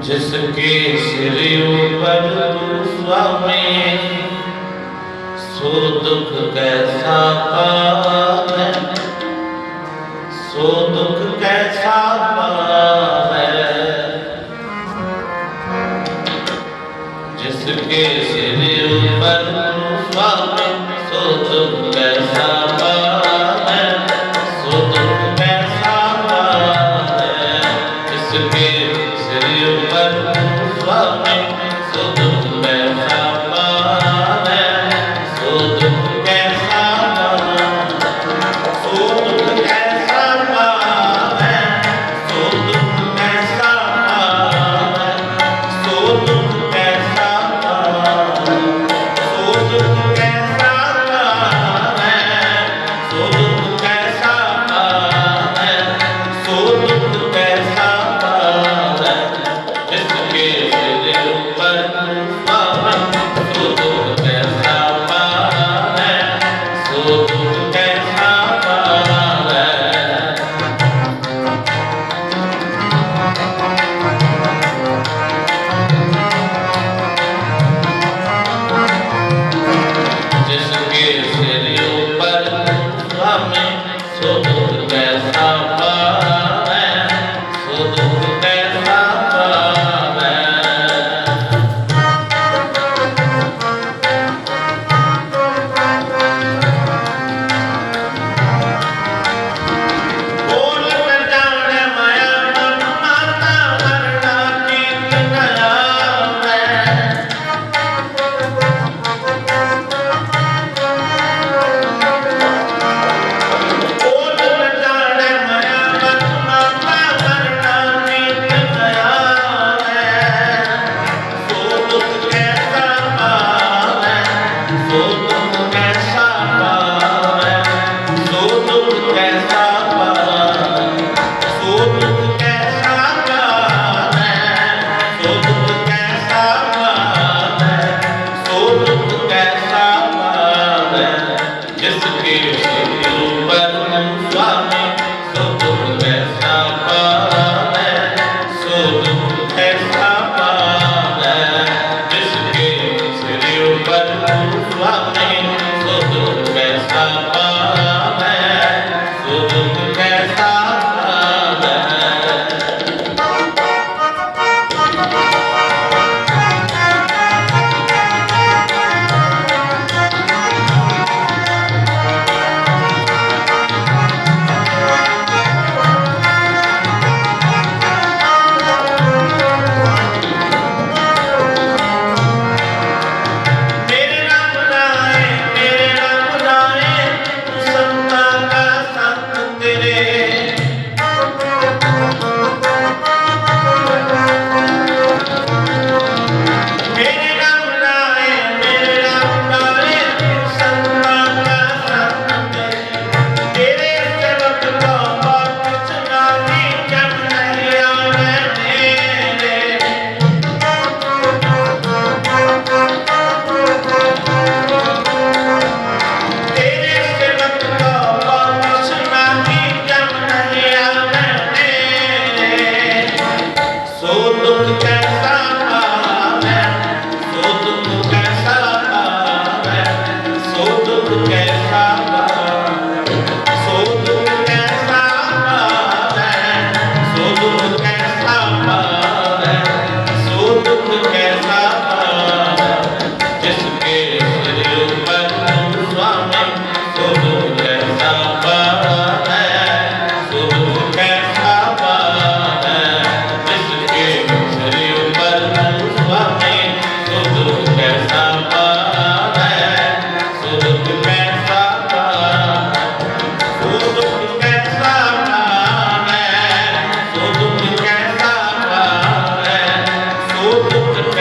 जिसके सिर ऊपर तू स्वामी सो दुख कैसा पाप है सो दुख कैसा पाप है जिसके सिर Yeah.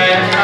Amen.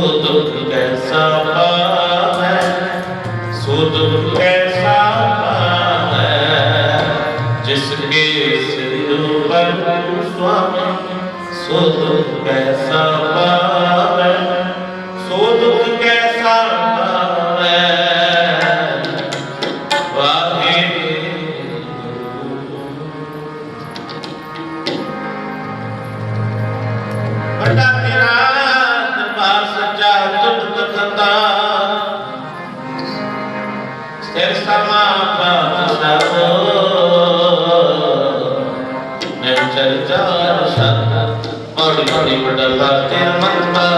ਦੁੱਖ ਕੈਸਾ ਪਾਵੈ? ਸੋ ਦੁੱਖ ਕੈਸਾ ਪਾਵੈ? ਜਿਸ ਕੇ ਸਿਰ ਪਰ ਸੁਆਮੀ ਸੋ ਦੁੱਖ ਕੈਸਾ ਚਲ ਚਾਰ ਸਤ ਬੜੀ ਬੜੀ ਵੱਡਾ ਤੇ ਮੰਤਾ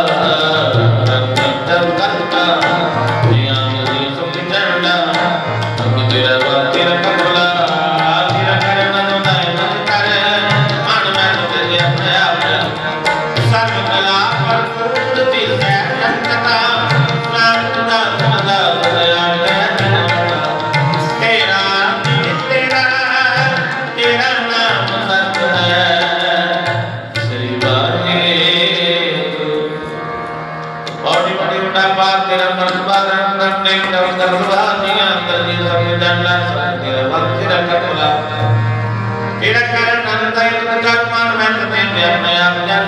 ਜਿਹੜਾ ਕਰਨ ਨੰਦਾ ਇਹ ਪ੍ਰਕਾਸ਼ਮਾਨ ਮੈਂ ਤੇ ਮੈਂ ਆਪਣੇ ਆਪ ਜਨ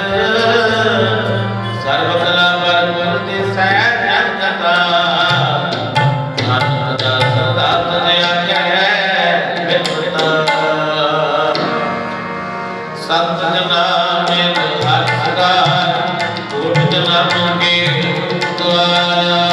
ਸਰਬ ਕਲਾ ਪਰਮੁਰ ਦੇ ਸਹਿ ਜਨ ਜਤਾ। ਸਤਨਾਮੇ ਹਰਿ ਸਦਾ ਗੁਰੂ ਜਨਾਂ ਨੂੰ ਕੀ ਦੁਆਰਾ।